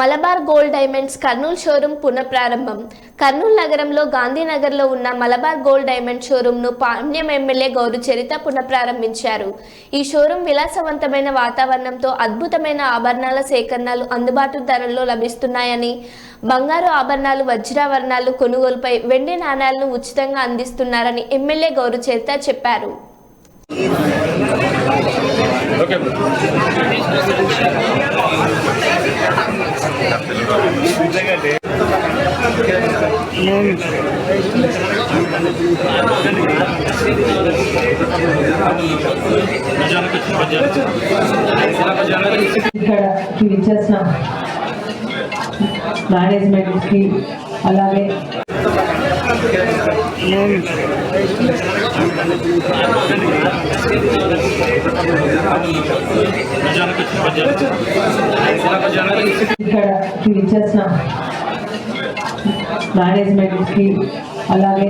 Malabar gold diamonds Kurnool showroom పునఃప్రారంభం. Kurnool నగరంలో గాంధీనగర్లో ఉన్న మలబార్ గోల్డ్ డైమండ్ షోరూంను పాణ్యం ఎమ్మెల్యే గౌరు చరిత పునఃప్రారంభించారు. ఈ షోరూం విలాసవంతమైన వాతావరణంతో అద్భుతమైన ఆభరణాల సేకరణలు అందుబాటు ధరల్లో లభిస్తున్నాయని బంగారు ఆభరణాలు వజ్రాభరణాలు కొనుగోలుపై వెండి నాణాలను ఉచితంగా అందిస్తున్నారని ఎమ్మెల్యే గౌరు చరిత చెప్పారు. ఓకే బ్రో ఇక్కడకి ఇచ్చేసిన మేనేజ్మెంట్కి అలాగే ఇక్కడ ఇచ్చేసిన మేనేజ్మెంట్కి అలాగే